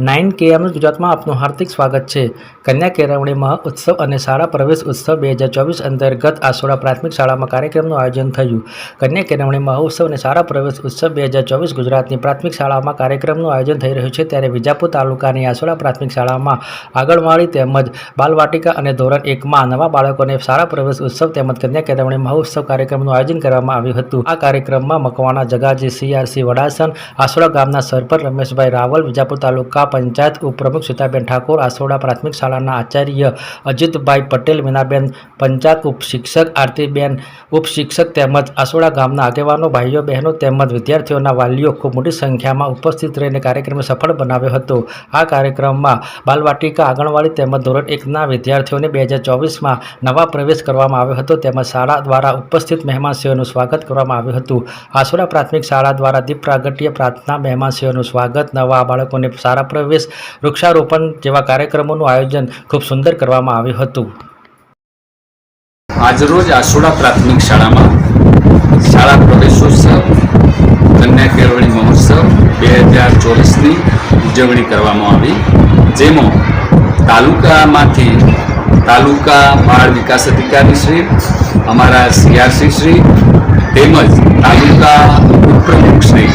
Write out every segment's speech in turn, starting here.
Nine KM ગુજરાતમાં આપનું હાર્દિક સ્વાગત છે. કન્યા કેળવણી મહોત્સવ અને શાળા પ્રવેશ ઉત્સવ બે હજાર ચોવીસ અંતર્ગત આસોડા પ્રાથમિક શાળામાં કાર્યક્રમનું આયોજન થયું. કન્યા કેળવણી મહોત્સવ અને શાળા પ્રવેશ ઉત્સવ બે હજાર ચોવીસ ગુજરાતની પ્રાથમિક શાળામાં કાર્યક્રમનું આયોજન થઈ રહ્યું છે. ત્યારે વિજાપુર તાલુકાની આસોડા પ્રાથમિક શાળામાં આંગણવાડી તેમજ બાલવાટિકા અને ધોરણ એકમાં નવા બાળકોને શાળા પ્રવેશ ઉત્સવ તેમજ કન્યા કેળવણી મહોત્સવ કાર્યક્રમનું આયોજન કરવામાં આવ્યું હતું. આ કાર્યક્રમમાં મકવાણા જગાજી, સીઆરસી વડાસન આસોડા ગામના સરપંચ રમેશભાઈ રાવલ, વિજાપુર તાલુકા પંચાયત ઉપપ્રમુખ સીતાબેન ઠાકોર, આસોડા પ્રાથમિક શાળાના આચાર્ય અજીતભાઈ પટેલ, મીનાબેન પંચાયત ઉપશિક્ષક, આરતીબેન ઉપશિક્ષક તેમજ આસોડા ગામના આગેવાનો, ભાઈઓ, બહેનો તેમજ વિદ્યાર્થીઓના વાલીઓ ખૂબ મોટી સંખ્યામાં ઉપસ્થિત રહીને કાર્યક્રમને સફળ બનાવ્યો હતો. આ કાર્યક્રમમાં બાલવાટિકા આંગણવાડી તેમજ ધોરણ એકના વિદ્યાર્થીઓને બે હજાર ચોવીસમાં નવા પ્રવેશ કરવામાં આવ્યો હતો. તેમજ શાળા દ્વારા ઉપસ્થિત મહેમાનશ્રીઓનું સ્વાગત કરવામાં આવ્યું હતું. આસોડા પ્રાથમિક શાળા દ્વારા દીપ પ્રાગટ્ય પ્રાર્થના મહેમાનશ્રીઓનું સ્વાગત. નવા બાળકોને સારા પ્રવેશ વૃક્ષારોપણ જેવા કાર્યક્રમોનું આયોજન ખૂબ સુંદર કરવામાં આવ્યું હતું. આજરોજ આસોડા પ્રાથમિક શાળામાં શાળા પ્રવેશોત્સવ, કન્યા કેળવણી મહોત્સવ બે હજાર ચોવીસની ઉજવણી કરવામાં આવી, જેમાં તાલુકામાંથી તાલુકા બાળ વિકાસ અધિકારી શ્રી, અમારા સીઆરસી શ્રી તેમજ તાલુકા ઉપપ્રમુખ શ્રી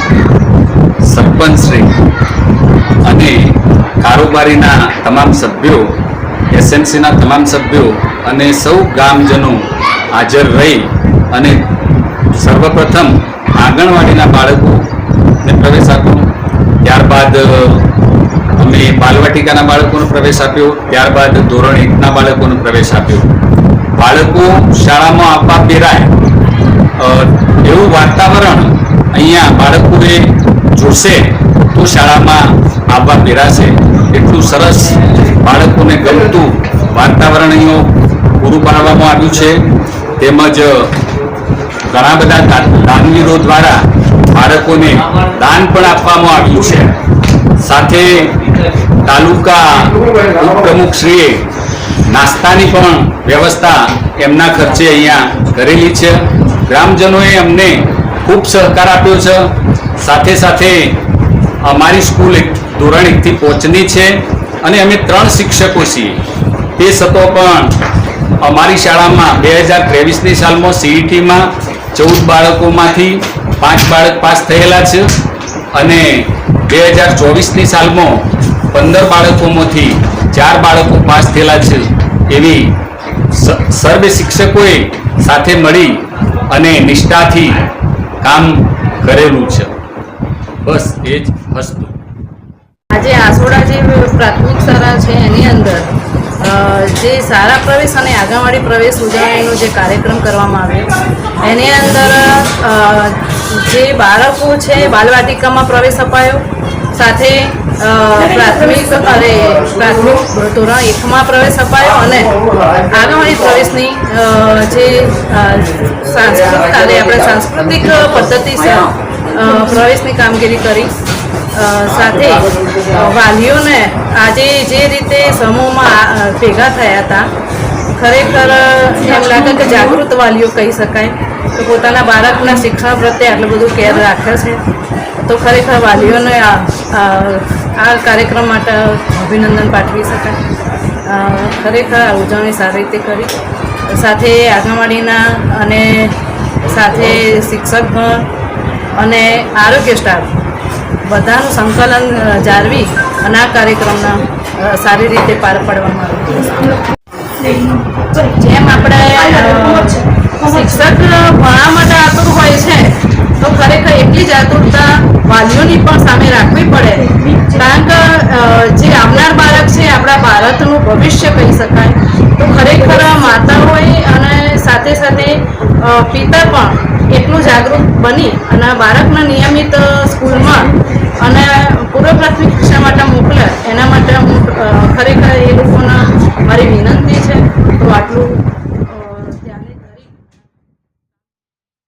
સરપંચ શ્રી અને કારોબારીના તમામ સભ્યો એસએમસીના તમામ સભ્યો અને સૌ ગામજનો હાજર રહી અને સર્વપ્રથમ આંગણવાડીના બાળકોને પ્રવેશ આપ્યો. ત્યારબાદ અમે બાલવાટિકાના બાળકોનો પ્રવેશ આપ્યો. ત્યારબાદ ધોરણ એકના બાળકોનો પ્રવેશ આપ્યો. બાળકો શાળામાં આપવા પહેરાય. એવું વાતાવરણ અહીંયા બાળકોએ જોશે, તો શાળામાં આવવા પહેરાશે એટલું સરસ બાળકોને ગમતું વાતાવરણ પૂરું પાડવામાં આવ્યું છે. તેમજ ઘણા બધા દાનવીરો દ્વારા બાળકોને દાન પણ આપવામાં આવ્યું છે. સાથે તાલુકા ઉપપ્રમુખશ્રીએ નાસ્તાની પણ વ્યવસ્થા એમના ખર્ચે અહીંયા કરેલી છે. ગ્રામજનોએ અમને ખૂબ સહકાર આપ્યો છે. સાથે સાથે અમારી સ્કૂલ એક ધોરણ એકથી પહોંચની છે અને અમે ત્રણ શિક્ષકો છીએ. તે છતાં પણ અમારી શાળામાં બે હજાર ત્રેવીસની સાલમાં સીઈટીમાં ચૌદ બાળકોમાંથી પાંચ બાળક પાસ થયેલા છે અને બે હજાર ચોવીસની સાલમાં પંદર બાળકોમાંથી ચાર બાળકો પાસ થયેલા છે. એવી સર્વે શિક્ષકોએ સાથે મળી અને નિષ્ઠાથી કામ કરેલું છે. બસ એ જ હસતું. આજે આસોડા જે પ્રાથમિક શાળા છે એની અંદર જે સારા પ્રવેશ અને આંગણવાડી પ્રવેશ ઉજવણીનો જે કાર્યક્રમ કરવામાં આવ્યો એની અંદર જે બાળકો છે બાલવાટિકામાં પ્રવેશ અપાયો સાથે પ્રાથમિક અને પ્રાથમિક ધોરણ એકમાં પ્રવેશ અપાયો અને આંગણવાડી પ્રવેશની જે સાંસ્કૃતિક અને આપણે સાંસ્કૃતિક પદ્ધતિસર અ, પ્રવેશની કામગીરી કરી. સાથે વાલીઓને આજે જે રીતે સમૂહમાં ભેગા થયા હતા, ખરેખર એમ લાગે કે જાગૃત વાલીઓ કહી શકાય. કે પોતાના બાળકના શિક્ષણ પ્રત્યે આટલું બધું કેર રાખે છે. તો ખરેખર વાલીઓને આ કાર્યક્રમ માટે અભિનંદન પાઠવી શકાય. ખરેખર આ ઉજવણી સારી રીતે કરી. સાથે આંગણવાડીના અને સાથે શિક્ષકગણ અને આરોગ્ય સ્ટાફ બધાનું સંકલન જાળવી અને આ કાર્યક્રમને સારી રીતે પાર પાડવામાં આવ્યો જેમ આપણે શિક્ષક ભણવા માટે આતુર હોય છે, તો ખરેખર એટલી જ આતુરતા વાલીઓની પણ સામે રાખવી પડે. કારણ કે જે આવનાર બાળક છે, આપણા ભારતનું ભવિષ્ય કહી શકાય. તો ખરેખર માતાઓએ અને સાથે સાથે પિતા પણ એટલું જાગૃત બની અને બાળકને નિયમિત સ્કૂલમાં અને પૂર્વ પ્રાથમિક શિક્ષા માટે મોકલે એના માટે હું ખરેખર એ લોકોના મારી વિનંતી છે. તો આટલું